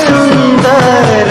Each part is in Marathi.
सुन्दर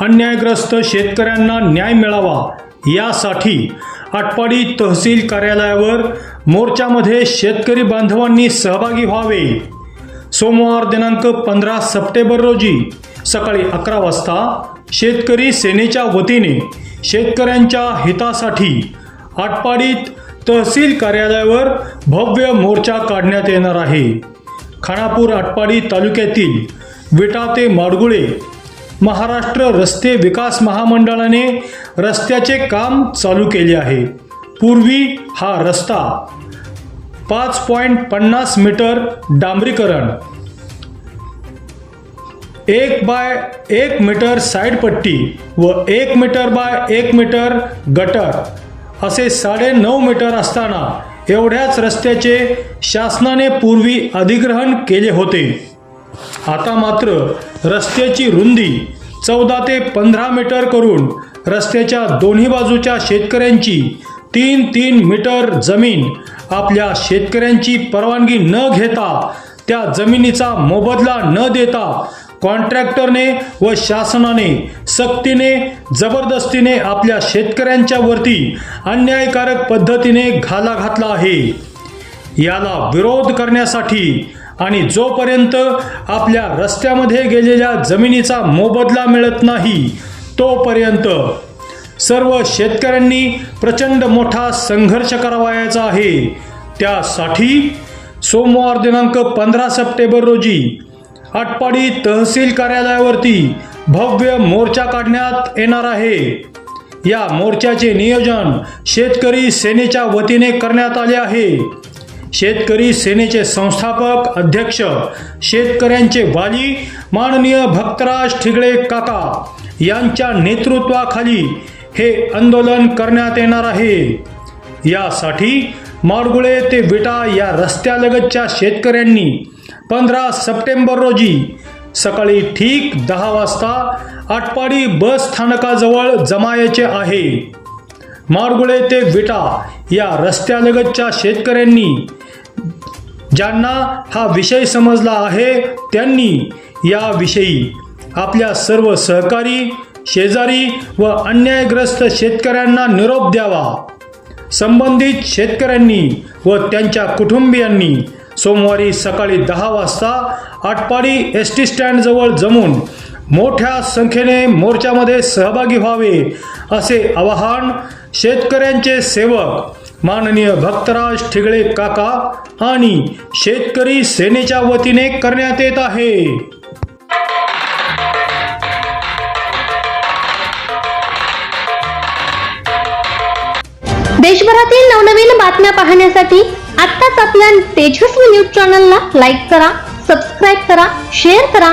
अन्यायग्रस्त शेतकऱ्यांना न्याय मिळावा यासाठी आटपाडी तहसील कार्यालयावर मोर्चामध्ये शेतकरी बांधवांनी सहभागी व्हावे. सोमवार दिनांक पंधरा सप्टेंबर रोजी सकाळी अकरा वाजता शेतकरी सेनेच्या वतीने शेतकऱ्यांच्या हितासाठी आटपाडीत तहसील कार्यालयावर भव्य मोर्चा काढण्यात येणार आहे. खानापूर आटपाडी तालुक्यातील विटा ते माडगुळे महाराष्ट्र रस्ते विकास महामंडळाने रस्त्याचे काम चालू केले आहे. पूर्वी हा रस्ता पाच पॉईंट पन्नास मीटर डांबरीकरण एक बाय एक मीटर साईडपट्टी व एक मीटर बाय एक मीटर गटर असे साडे नऊ मीटर असताना एवढ्याच रस्त्याचे शासनाने पूर्वी अधिग्रहण केले होते. आता मात्र रस्त्याची रुंदी चौदा ते पंधरा मीटर करून रस्त्याच्या दोन्ही बाजूच्या शेतकऱ्यांची तीन तीन मीटर जमीन आपल्या शेतकऱ्यांची परवानगी न घेता त्या जमिनीचा मोबदला न देता कॉन्ट्रॅक्टरने व शासनाने सक्तीने जबरदस्तीने आपल्या शेतकऱ्यांच्या वरती अन्यायकारक पद्धतीने घाला घातला आहे. याला विरोध करण्यासाठी आणि जोपर्यंत आपल्या रस्त्यामध्ये गेलेल्या जमिनीचा मोबदला मिळत नाही तोपर्यंत सर्व शेतकऱ्यांनी प्रचंड मोठा संघर्ष करावायचा आहे. त्यासाठी सोमवार दिनांक पंधरा सप्टेंबर रोजी आटपाडी तहसील कार्यालयावरती भव्य मोर्चा काढण्यात येणार आहे. या मोर्चाचे नियोजन शेतकरी सेनेच्या वतीने करण्यात आले आहे. शेतकरी सेनेचे संस्थापक अध्यक्ष शेतकऱ्यांचे वाली माननीय भक्तराज ठिगळे काका यांच्या नेतृत्वाखाली हे आंदोलन करण्यात येणार आहे. यासाठी माडगुळे ते विटा या रस्त्यालगतच्या शेतकऱ्यांनी पंधरा सप्टेंबर रोजी सकाळी ठीक दहा वाजता आटपाडी बस स्थानकाजवळ जमायचे आहे. मारगुळे ते विटा या रस्त्यालगतच्या शेतकऱ्यांनी ज्यांना हा विषय समजला आहे त्यांनी याविषयी आपल्या सर्व सहकारी शेजारी व अन्यायग्रस्त शेतकऱ्यांना निरोप द्यावा. संबंधित शेतकऱ्यांनी व त्यांच्या कुटुंबियांनी सोमवारी सकाळी दहा वाजता आटपाडी एस टी स्टँडजवळ जमून मोठ्या संख्येने मोर्चामध्ये सहभागी व्हावे असे आवाहन शेतकऱ्यांचे सेवक माननीय भक्तराज ठिगळे काका आणि शेतकरी सेनेच्या वतीने करण्यात येत आहे. देशभरातील नवनवीन बातम्या पाहण्यासाठी आत्ताच आपल्या तेजस्वी न्यूज चॅनलला लाईक करा सबस्क्राईब करा शेअर करा